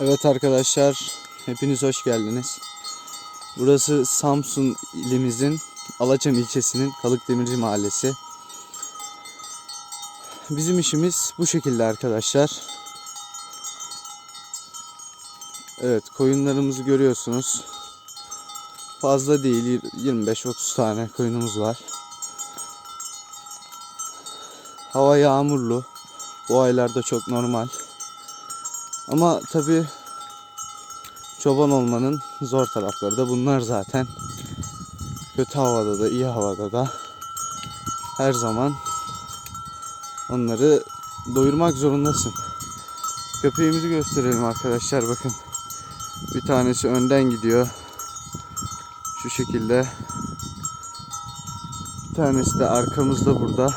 Evet arkadaşlar, hepiniz hoş geldiniz. Burası Samsun ilimizin Alaçam ilçesinin Kalıkdemirci mahallesi. Bizim işimiz bu şekilde arkadaşlar. Evet, koyunlarımızı görüyorsunuz. Fazla değil, 25-30 tane koyunumuz var. Hava yağmurlu. Bu aylarda çok normal. Ama tabi çoban olmanın zor tarafları da bunlar zaten. Kötü havada da iyi havada da her zaman onları doyurmak zorundasın. Köpeğimizi gösterelim arkadaşlar bakın. Bir tanesi önden gidiyor. Şu şekilde. Bir tanesi de arkamızda burada.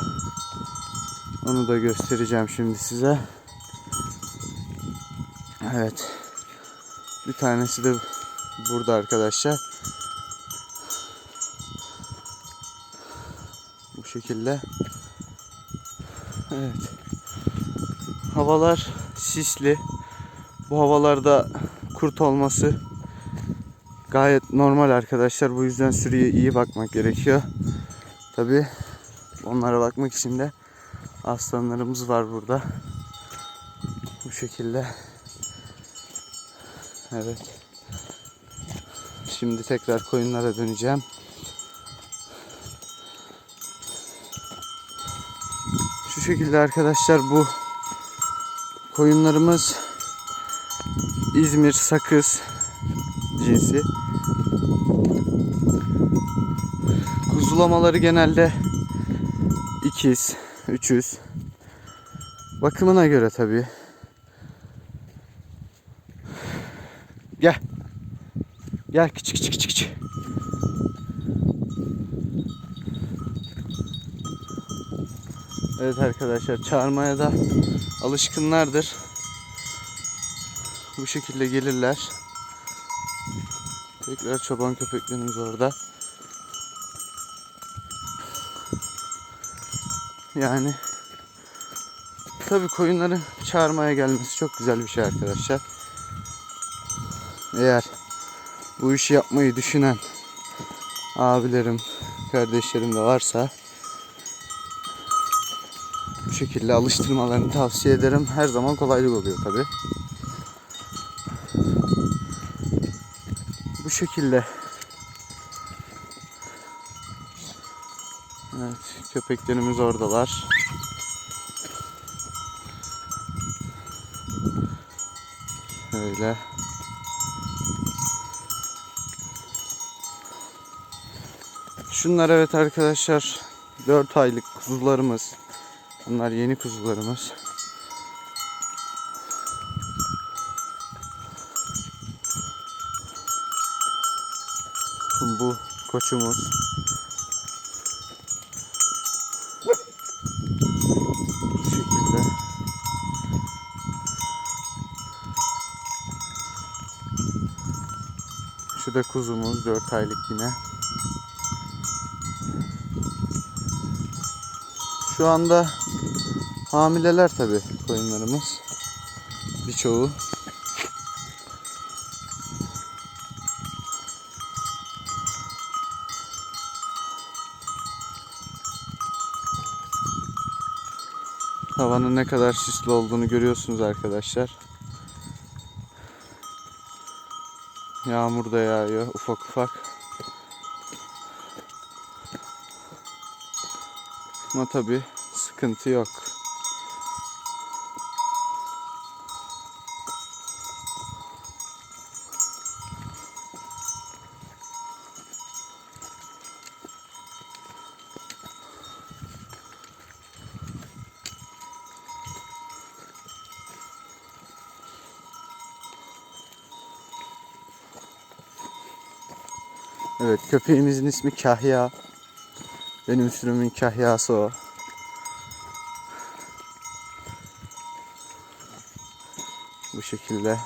Onu da göstereceğim şimdi size. Evet. Bir tanesi de burada arkadaşlar. Bu şekilde. Evet. Havalar sisli. Bu havalarda kurt olması gayet normal arkadaşlar. Bu yüzden sürüye iyi bakmak gerekiyor. Tabi onlara bakmak için de aslanlarımız var burada. Bu şekilde. Evet. Şimdi tekrar koyunlara döneceğim. Şu şekilde arkadaşlar bu koyunlarımız İzmir sakız cinsi. Kuzulamaları genelde ikiz, üçüz. Bakımına göre tabii. Gel. Gel küçük küçük küçük küçük. Evet arkadaşlar çağırmaya da alışkınlardır. Bu şekilde gelirler. Tekrar çoban köpeklerimiz orada. Yani tabi koyunların çağırmaya gelmesi çok güzel bir şey arkadaşlar. Eğer bu işi yapmayı düşünen abilerim, kardeşlerim de varsa bu şekilde alıştırmalarını tavsiye ederim. Her zaman kolaylık oluyor tabi. Bu şekilde. Evet, köpeklerimiz oradalar. Şöyle. Şunlar evet arkadaşlar 4 aylık kuzularımız. Bunlar yeni kuzularımız. Bu koçumuz. Bu. Şu da kuzumuz 4 aylık yine. Şu anda hamileler tabi koyunlarımız. Birçoğu. Havanın ne kadar sisli olduğunu görüyorsunuz arkadaşlar. Yağmur da yağıyor ufak ufak. Ama tabi sıkıntı yok. Evet köpeğimizin ismi Kahya. Benim sürümün kahyası o. Bu şekilde.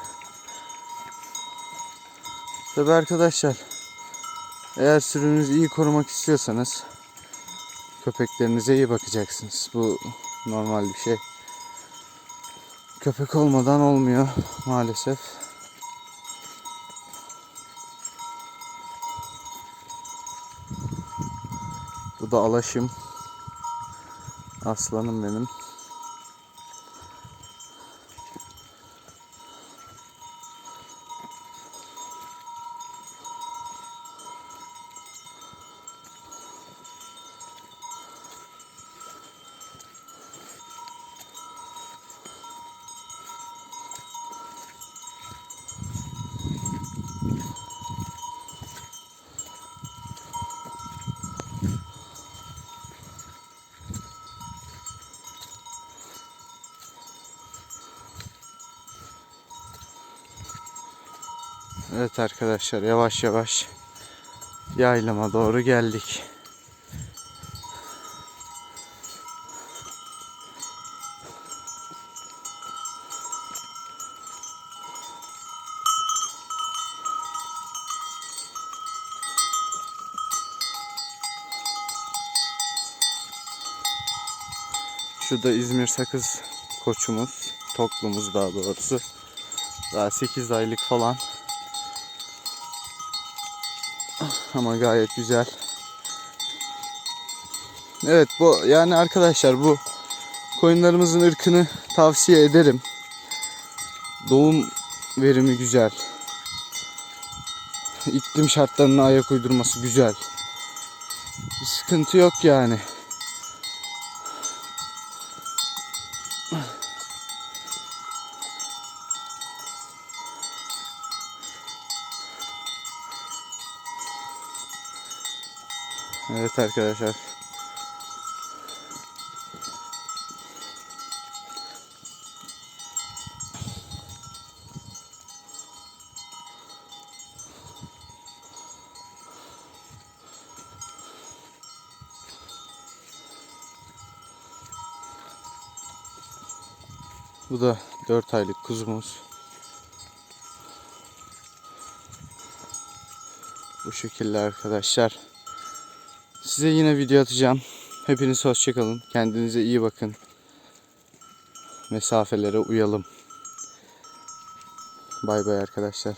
Tabi arkadaşlar eğer sürünüzü iyi korumak istiyorsanız köpeklerinize iyi bakacaksınız. Bu normal bir şey. Köpek olmadan olmuyor maalesef. Da alaşım. Aslanım benim. Evet arkadaşlar yavaş yavaş yaylama doğru geldik. Şurada İzmir sakız koçumuz, toklumuz daha doğrusu. Daha 8 aylık falan. Ama gayet güzel. Evet bu yani arkadaşlar bu koyunlarımızın ırkını tavsiye ederim. Doğum verimi güzel. İklim şartlarına ayak uydurması güzel. Bir sıkıntı yok yani. Evet arkadaşlar. Bu da 4 aylık kuzumuz. Bu şekilde arkadaşlar. Size yine video atacağım. Hepiniz hoşçakalın. Kendinize iyi bakın. Mesafelere uyalım. Bay bay arkadaşlar.